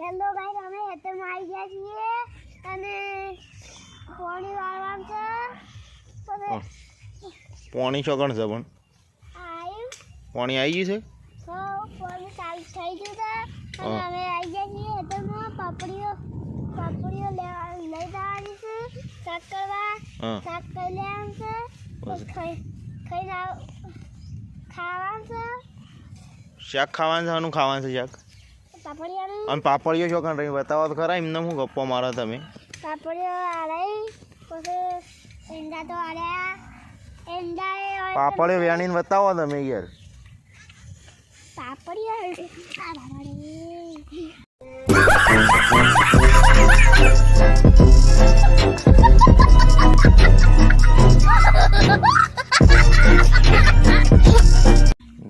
Hello guys અમે હેતરમાં આવી ગયા છીએ અને પાણી વાળવાનું છે. પાણી ચોકણ છે પણ. પાણી આવી ગયું છે? પાણી ચાલુ થઈ ગયું છે. અને. અમે આવી ગયા છીએ હેતરમાં પાપડીઓ પાપડીઓ લેવા લઈ જવાની છે. શાક કરવા. શાક કરી લેવાનું છે. ખાઈ ખાવાનું છે. શાક ખાવાનું છે આનું ખાવાનું છે શાક? અને પાપડીઓ શું રહી? બતાવો તો ખરા એમને હું ગપ્પો મારો તમે? પાપડીઓ વેણીને બતાવો તમે યાર.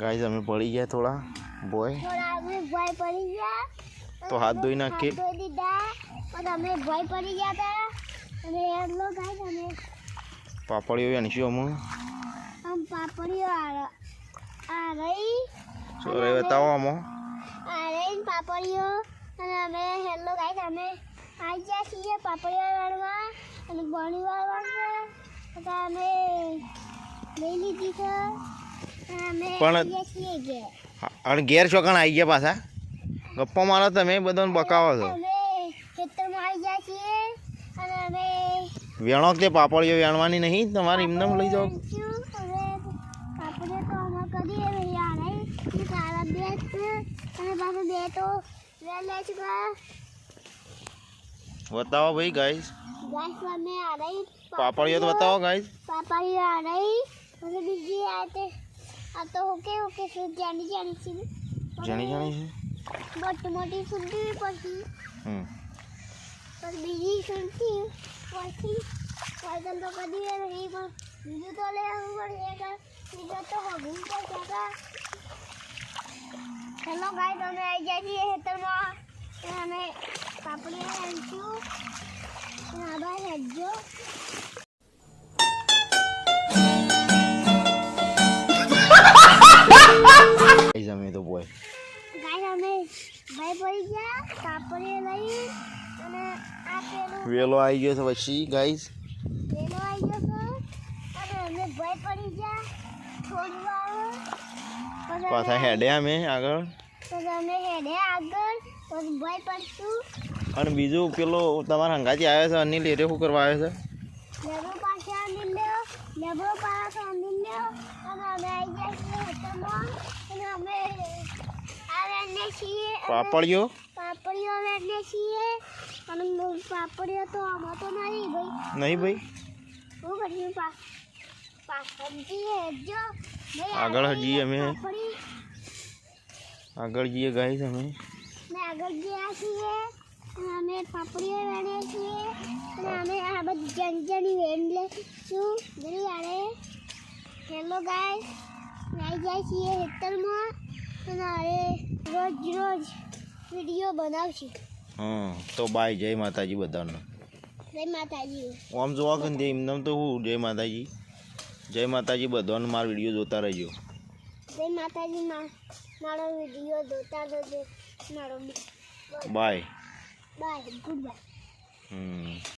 ગાઈઝ અમે પડી ગયા થોડા. બોય. થોડા અમે ભય પડી ગયા. તો હાથ ધોઈ નાખી ધોઈ દીધા. પણ અમે ભય પડી ગયા હતા. અને એટલો ગાઈસ અમે પાપડીઓ વેણીશું અમે આમ પાપડીઓ આ આ રહી. રહી બતાવો આમાં? આ રહી પાપડીઓ. અને અમે હેલો ગાઈસ અમે આવી ગયા છીએ પાપડીઓ વાળવા અને પાણી વાળવા. છે તો અમે લઈ લીધી છે. અમે પણ- અને ઘેર ચોકણ આવી ગયા પાછા? ગપ્પો મારો તમે બધાને બકાવો છો. વેણો કે પાપડીઓ વેણવાની નહીં? તમારે એમને લઈ જાઓ. તો તો બતાવો ભાઈ ગાઈસ પાપડીઓ તો બતાવો ગાઈસ પાપડીઓ આ રહી. બીજી આ તે આ તો ઓકે ઓકે છે જાણી જાણી છે. જાણી જાણી છે? મોટી મોટી સુંટી પછી હમ. પણ બીજી સુંટી પછી વાયકલ તો કદી નહીં પણ બીજું તો લેવું પડે. કે બીજો તો હગું પડશે કે હેલો ગાઈસ અમે આવી જાય છીએ ખેતરમાં. અને પાપડી આવીશું આભાર રાખજો પેલું વેલો આવી ગયો છે પછી વાર પછી હેડે અમે આગળ. અને બીજું પેલો તમારા હંગાથી આવ્યો છે અનિલ એ શું કરવા આવ્યો છે? પાપડીઓ? પાપડીઓ વેચીએ છીએ. અને પાપડીઓ તો આમાં તો નહીં ભાઈ. નહીં ભાઈ? શું કરીએ પા પાછળ જઈએ હેડજો ભાઈ આગળ હજી અમે. આગળ જઈએ ગાઈસ અમે. અમે આગળ ગયા છીએ. અમે પાપડીઓ વેણીએ છીએ. અને અમે આ બધી જનજની વેણ લઈશું જરી આડે હેલો ગાય આવી જાય છીએ હેતરમાં અને અરે રોજ રોજ વીડિયો બનાવશું હા તો બાય જય માતાજી બધાનો જય માતાજી આમ જોવા કે એમને તો હું જય માતાજી જય માતાજી બધાનો મારો વીડિયો જોતા રહેજો જય માતાજી મારો વીડિયો જોતા રહેજો મારો બાય બાય ગુડ બાય હમ